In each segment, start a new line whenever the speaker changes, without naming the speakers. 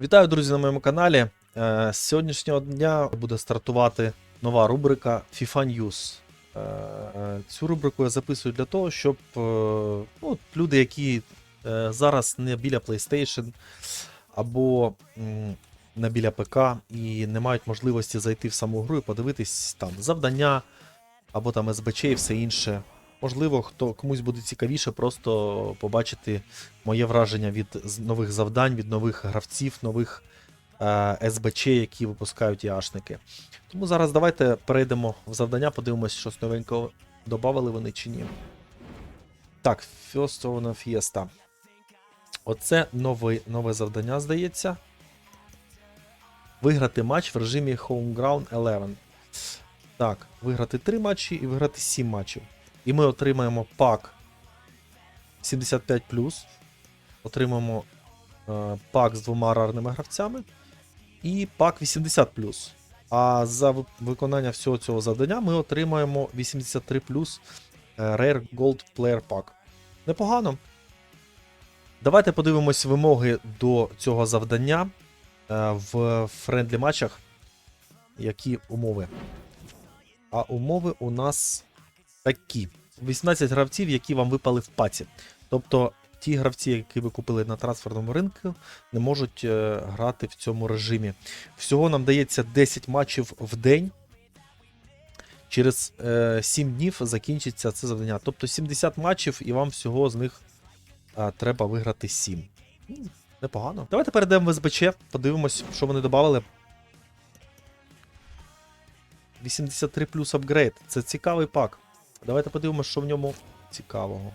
Вітаю, друзі, на моєму каналі. Е, З сьогоднішнього дня буде стартувати нова рубрика FIFA News. Е, е, Цю рубрику я записую для того, щоб ну, люди, які зараз не біля PlayStation або не біля ПК і не мають можливості зайти в саму гру і подивитись там завдання або там СБЧ і все інше. Можливо, хто комусь буде цікавіше просто побачити моє враження від нових завдань, від нових гравців, нових е, СБЧ, які випускають яшники. Тому зараз давайте перейдемо в завдання, подивимось, щось новенького додавали вони чи ні. Так, on Fiesta. Оце нове, нове завдання, здається. Виграти матч в режимі Home Ground 11. Так, виграти 3 матчі і виграти 7 матчів. І ми отримаємо пак 75 отримаємо е, пак з двома рарними гравцями і пак 80 А за виконання всього цього завдання ми отримаємо 83 е, Rare Gold Player Pack. Непогано. Давайте подивимось вимоги до цього завдання е, в френдлі матчах. Які умови? А умови у нас такі: 18 гравців, які вам випали в паці. Тобто ті гравці, які ви купили на трансферному ринку, не можуть е, грати в цьому режимі. Всього нам дається 10 матчів в день. Через е, 7 днів закінчиться це завдання. Тобто 70 матчів, і вам всього з них е, треба виграти 7. Ну, Непогано. Давайте перейдемо в СБЧ, подивимось, що вони додали. 83 плюс апгрейд. Це цікавий пак. Давайте подивимося, що в ньому цікавого.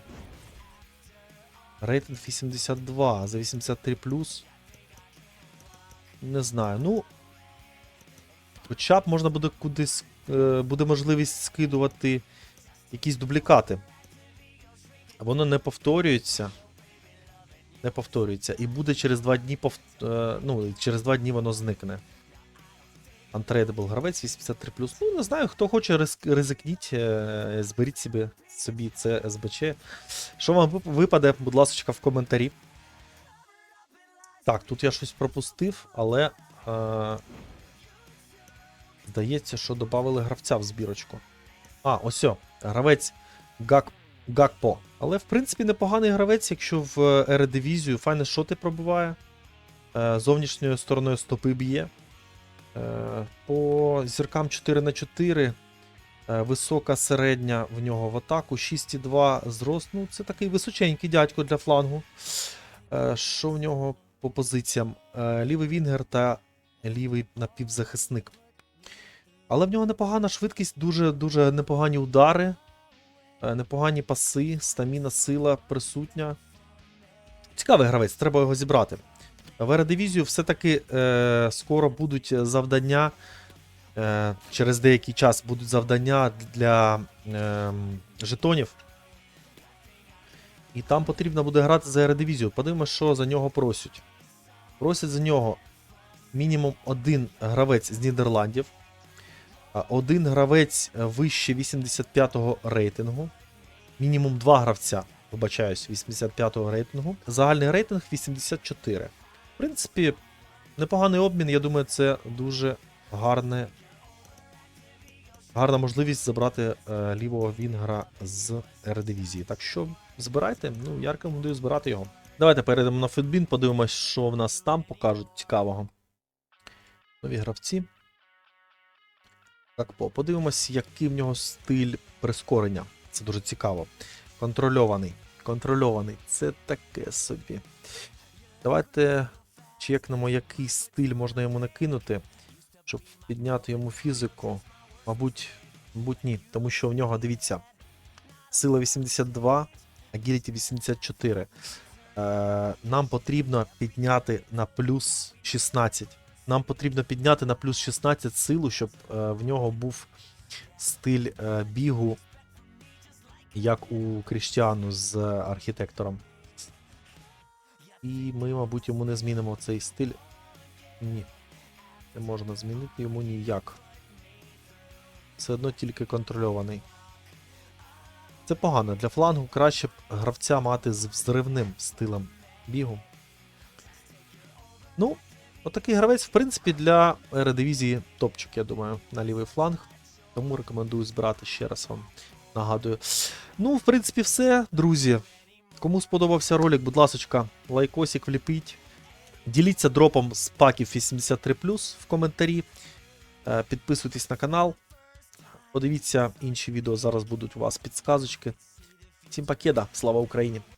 Рейтинг 82 за 83 Не знаю. Ну. Хоча б можна буде кудись. е, буде можливість скидувати якісь дублікати. Воно не повторюється. Не повторюється. І буде через 2 дні пов... е, ну, через 2 дні воно зникне. Untradeable гравець 83 Ну, не знаю, хто хоче ризикніть, е, зберіть собі, собі це СБЧ. Що вам випаде, будь ласка, в коментарі. Так, тут я щось пропустив, але. Е, здається, що додали гравця в збірочку. А, ось о, гравець Гак, Гакпо. Але, в принципі, непоганий гравець, якщо в Ередивізію файне шоти пробиває. Е, зовнішньою стороною стопи б'є. Е, По зіркам 4 на 4 е, висока середня в нього в атаку, 6,2 зрост. Ну, це такий височенький дядько для флангу. Е, Що в нього по позиціям? Лівий Вінгер та лівий напівзахисник. Але в нього непогана швидкість, дуже дуже непогані удари, непогані паси, стаміна, сила присутня. Цікавий гравець, треба його зібрати. В Ередивізію все-таки е, скоро будуть завдання. Е, через деякий час будуть завдання для е, жетонів. І там потрібно буде грати за Ередивізію. Подивимось, що за нього просять. Просять за нього мінімум один гравець з Нідерландів, один гравець вище 85-го рейтингу. Мінімум два гравця, вибачаюсь, 85-го рейтингу. Загальний рейтинг 84. Принципі, непоганий обмін, я думаю, це дуже гарне, гарна можливість забрати е, лівого Вінгера з Ередивізії. Так що збирайте, ну, я рекомендую збирати його. Давайте перейдемо на Фітбін, подивимось, що в нас там покажуть цікавого. Нові гравці. Так, по, подивимось, який в нього стиль прискорення. Це дуже цікаво. Контрольований. Контрольований. Це таке собі. Давайте чекнемо, який стиль можна йому накинути, щоб підняти йому фізику. Мабуть, мабуть, ні. Тому що в нього, дивіться, сила 82, агіліті 84. Е, нам потрібно підняти на плюс 16. Нам потрібно підняти на плюс 16 силу, щоб е, в нього був стиль е, бігу, як у Кріштіану з архітектором. І ми, мабуть, йому не змінимо цей стиль. Ні. Не можна змінити йому ніяк. Все одно тільки контрольований. Це погано. Для флангу краще б гравця мати з взривним стилем бігу. Ну, Отакий гравець, в принципі, для Ередивізії топчик, я думаю, на лівий фланг. Тому рекомендую збирати ще раз вам нагадую. Ну, в принципі, все, друзі. Кому сподобався ролик, будь ласка, лайкосик вліпіть. Діліться дропом з паків 83 в коментарі. Е, Підписуйтесь на канал. Подивіться інші відео, зараз будуть у вас підсказочки. Всім пакеда, слава Україні!